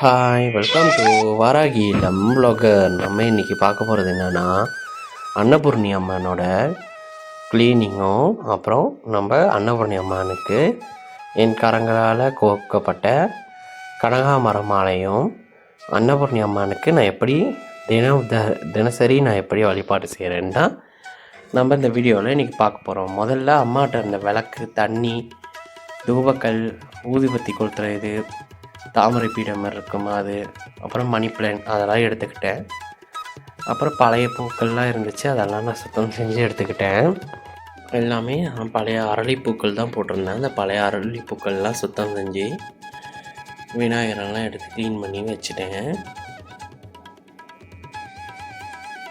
Hi welcome to Varahi லம் Blogger நம்ம இன்றைக்கி பார்க்க போகிறது என்னென்னா அன்னபூர்ணி அம்மனோட க்ளீனிங்கும் அப்புறம் நம்ம அன்னபூர்ணி அம்மனுக்கு என் கரங்களால் கோக்கப்பட்ட கனகாமரம் மாலையும் அன்னபூர்ணி அம்மனுக்கு நான் எப்படி தினம் த தினசரி நான் எப்படி வழிபாடு செய்கிறேன்னு தான் நம்ம இந்த வீடியோவில் இன்றைக்கி பார்க்க போகிறோம் முதல்ல அம்மாட்ட இருந்த விளக்கு தண்ணி தூபக்கல் ஊதுபத்தி கொளுத்துறது தாமரை பீடம் மாதிரி இருக்கும் அது. அப்புறம் மணி பிளான் அதெல்லாம் எடுத்துக்கிட்டேன். அப்புறம் பழைய பூக்கள்லாம் இருந்துச்சு அதெல்லாம் நான் சுத்தம் செஞ்சு எடுத்துக்கிட்டேன். எல்லாமே நான் பழைய அரளிப்பூக்கள் தான் போட்டிருந்தேன். அந்த பழைய அரளிப்பூக்கள்லாம் சுத்தம் செஞ்சு விநாயகரெல்லாம் எடுத்து க்ளீன் பண்ணி வச்சுட்டேன்.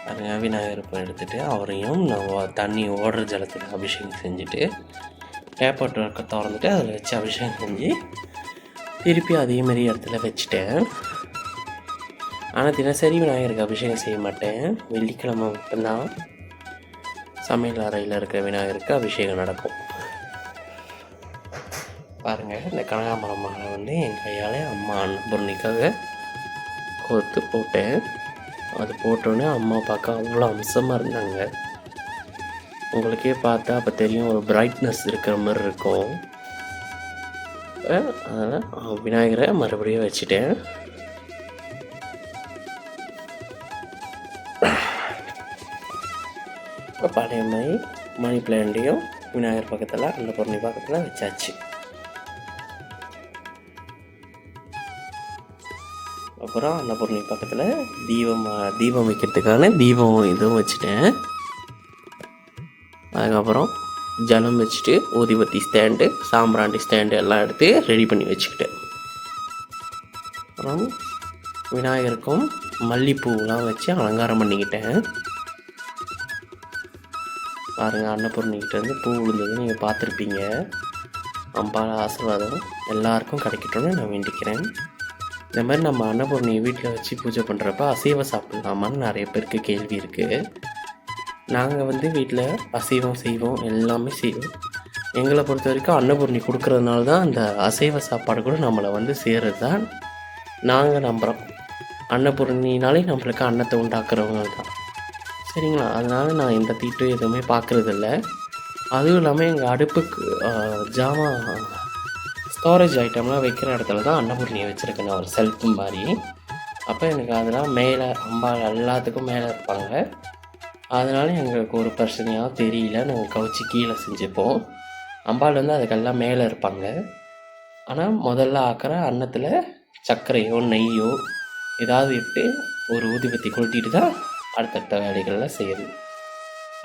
பாருங்க விநாயகர் இப்போ எடுத்துகிட்டு அவரையும் நான் தண்ணி ஓடுற ஜலத்தில் அபிஷேகம் செஞ்சுட்டு பேப்பர் ஒர்க்கை திறந்துட்டு அதில் வச்சு அபிஷேகம் செஞ்சு திருப்பி அதே மாதிரி இடத்துல வச்சுட்டேன். ஆனால் தினசரி விநாயகருக்கு அபிஷேகம் செய்ய மாட்டேன். வெள்ளிக்கிழமை மட்டும்தான் சமையல் அறையில் இருக்கிற விநாயகருக்கு அபிஷேகம் நடக்கும். பாருங்கள் இந்த கனகாமரம் மாலை வந்து என் கையால் அம்மா அன்னபூர்ணிக்காக கோர்த்து போட்டேன். அது போட்டோன்னே அம்மா பார்க்க அவ்வளோ அம்சமாக இருந்தாங்க. உங்களுக்கே பார்த்தா அப்போ தெரியும் ஒரு பிரைட்னஸ் இருக்கிற மாதிரி இருக்கும். அதனால் விநாயகரை மறுபடியும் வச்சுட்டேன். இப்போ பழைய மாதிரி மணி பிளான்ட்டையும் விநாயகர் பக்கத்தில் அந்த பொருணி பக்கத்தில் வச்சாச்சு. அப்புறம் அன்னபூர்ணி பக்கத்தில் தீபம் தீபம் வைக்கிறதுக்கான தீபம் இதுவும் வச்சுட்டேன். அதுக்கப்புறம் ஜலம் வச்சுட்டு ஊதிபத்தி ஸ்டாண்டு சாம்பிராண்டி ஸ்டாண்டு எல்லாம் எடுத்து ரெடி பண்ணி வச்சுக்கிட்டேன் அப்புறம் விநாயகருக்கும் மல்லிப்பூலாம் வச்சு அலங்காரம் பண்ணிக்கிட்டேன். பாருங்கள் அன்னபூர்ணிக்கிட்டேருந்து பூ விழுந்தது நீங்கள் பார்த்துருப்பீங்க. அம்பாள் ஆசீர்வாதம் எல்லாருக்கும் கிடைக்கட்டும்னு நான் வேண்டிக்கிறேன். இந்த மாதிரி நம்ம அன்னபூர்ணியை வீட்டில் வச்சு பூஜை பண்ணுறப்ப அசைவ சாப்பிட்லாமான்னு நிறைய பேருக்கு கேள்வி இருக்குது நாங்கள் வந்து வீட்டில் அசைவம் செய்வோம் எல்லாமே செய்வோம். எங்களை பொறுத்த வரைக்கும் அன்னபூர்ணி கொடுக்கறதுனால தான் அந்த அசைவ சாப்பாடு கூட நம்மளை வந்து சேர்றது தான் நாங்கள் நம்புகிறோம் அன்னபூர்ணினாலே நம்மளுக்கு அன்னத்தை உண்டாக்குறவங்க தான். சரிங்களா? அதனால் நான் இந்த தீட்டும் எதுவுமே பார்க்குறதில்ல அதுவும் இல்லாமல் எங்கள் அடுப்புக்கு ஜாமான் ஸ்டோரேஜ் ஐட்டம்லாம் வைக்கிற இடத்துல தான் அன்னபூர்ணியை வச்சுருக்கேன் நான் ஒரு செல்ஃப் மாதிரி. அப்போ எனக்கு அதெல்லாம் மேலே அம்பாள் எல்லாத்துக்கும் மேலே இருப்பாங்க. அதனால எங்களுக்கு ஒரு பிரச்சனையாக தெரியல. நாங்கள் கவுச்சி கீழே செஞ்சுப்போம். அம்பாள் வந்து அதுக்கெல்லாம் மேலே இருப்பாங்க. ஆனால் முதல்ல ஆக்கிற அன்னத்தில் சர்க்கரையோ நெய்யோ ஏதாவது இட்டு ஒரு ஊதுபத்தி கொளுத்திட்டு தான் அடுத்தடுத்த வேலைகள்லாம் செய்யுது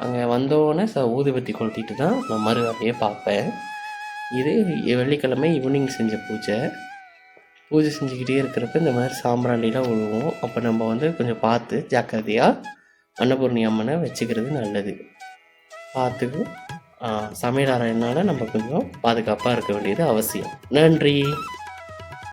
அங்கே வந்தோடனே ச ஊதுபத்தி கொளுத்திட்டு தான் நான் மறு வேலையை பார்ப்பேன். இது வெள்ளிக்கிழமை ஈவினிங் செஞ்ச பூஜை. பூஜை செஞ்சுக்கிட்டே இருக்கிறப்ப இந்த மாதிரி சாம்பிராண்டிலாம் விழுவோம் அப்போ நம்ம வந்து கொஞ்சம் பார்த்து ஜாக்கிரதையாக அன்னபூர்ணி அம்மனை வச்சுக்கிறது நல்லது. பார்த்து சமையல் அறையினால நம்ம கொஞ்சம் பாதுகாப்பாக இருக்க வேண்டியது அவசியம். நன்றி.